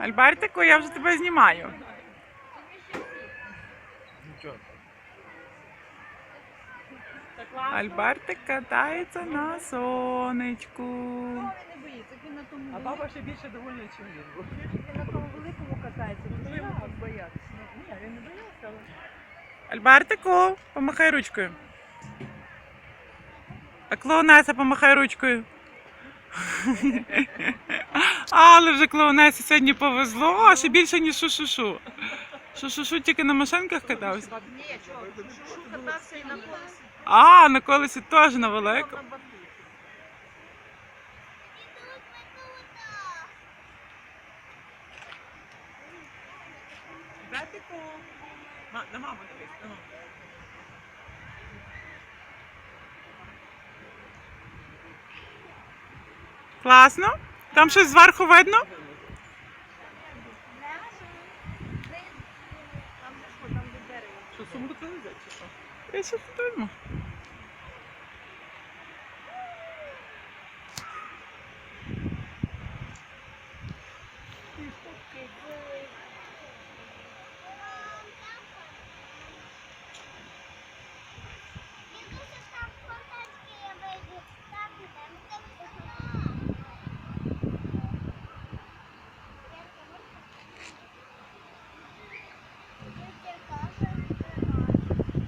Альбертику, я вже тебе знімаю. Альбертик катається на сонечку. Він не боїться, він на тому А баба ще більше довольна, ніж він був. він на тому великому катається. Ну я боятися. Ні, він не боявся, але Альбертику, помахай ручкою. А клоунеса помахай ручкою. Але вже клоунесі сьогодні повезло, ще більше, ніж шушушу. Шушушу тільки на машинках катався. ні, чого, шушу катався і на колесі. А, на колесі теж на великому. на. Маму дивись. Класно? Там щось зверху видно? Там де що, там де дерево. Що, сумку це не що? Я ще подумаю.